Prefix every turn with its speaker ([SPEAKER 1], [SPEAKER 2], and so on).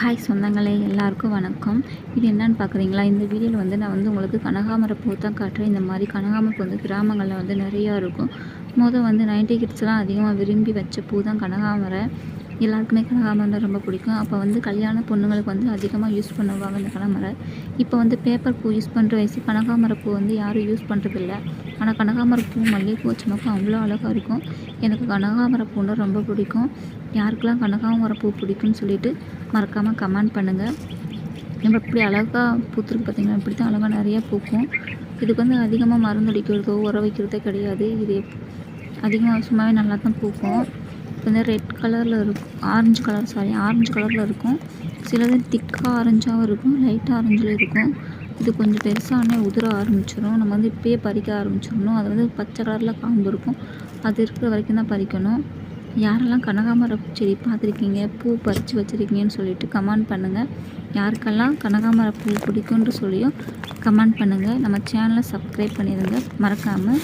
[SPEAKER 1] Hi சொந்தங்களே எல்லாருக்கும் வணக்கம். இது என்னன்னு பார்க்குறீங்களா? இந்த வீடியோவில் வந்து நான் வந்து உங்களுக்கு கனகாமர பூ தான் காட்டுறேன். இந்த மாதிரி கனகாமர வந்து கிராமங்களில் வந்து நிறையா இருக்கும். மொதல் வந்து நைன்டி கிட்ஸ்லாம் அதிகமாக விரும்பி வச்ச பூ தான் கனகாமரை. எல்லாருக்குமே கனகாமரம் ரொம்ப பிடிக்கும். அப்போ வந்து கல்யாண பொண்ணுங்களுக்கு வந்து அதிகமாக யூஸ் பண்ணுவாங்க இந்த கனகாமரை. இப்போ வந்து பேப்பர் பூ யூஸ் பண்ணுற வயசு கனகாமர பூ வந்து யாரும் யூஸ் பண்ணுறதில்ல ஆனால் கனகாமர பூ மல்லிகைப்பூ வச்சோம்னாக்கா அவ்வளோ அழகாக இருக்கும். எனக்கு கனகாமர பூன்னா ரொம்ப பிடிக்கும். யாருக்கெல்லாம் கனகாமர பூ பிடிக்கும்னு சொல்லிட்டு மறக்காமல் கமெண்ட் பண்ணுங்கள் நம்ம இப்படி அழகாக பூத்துருக்கு பார்த்தீங்கன்னா இப்படி தான் அழகாக நிறையா பூக்கும். இதுக்கு வந்து அதிகமாக மருந்து அடிக்கிறதோ உர வைக்கிறதோ கிடையாது. இது அதிகமாக சும்மாவே நல்லா தான் பூக்கும். இப்போ வந்து ரெட் கலரில் இருக்கும் ஆரஞ்சு கலர் சாரி ஆரஞ்சு கலரில் இருக்கும். சிலது திக்காக ஆரஞ்சாகவும் இருக்கும் லைட்டாக ஆரஞ்சில் இருக்கும். இது கொஞ்சம் பெருசானே உதிர ஆரம்பிச்சிடும் நம்ம வந்து இப்போயே பறிக்க ஆரம்பிச்சிடணும் அது வந்து பச்சை கலரில் காம்பு இருக்கும். அது இருக்கிற வரைக்கும் தான் பறிக்கணும். யாரெல்லாம் கனகாமரம் செடி பார்த்துருக்கீங்க பூ பறித்து வச்சுருக்கீங்கன்னு சொல்லிட்டு கமெண்ட் பண்ணுங்கள் யாருக்கெல்லாம் கனகாமர பூ பிடிக்கும்னு சொல்லியும் கமெண்ட் பண்ணுங்கள் நம்ம சேனலை சப்ஸ்கிரைப் பண்ணிடுங்க. மறக்காமல்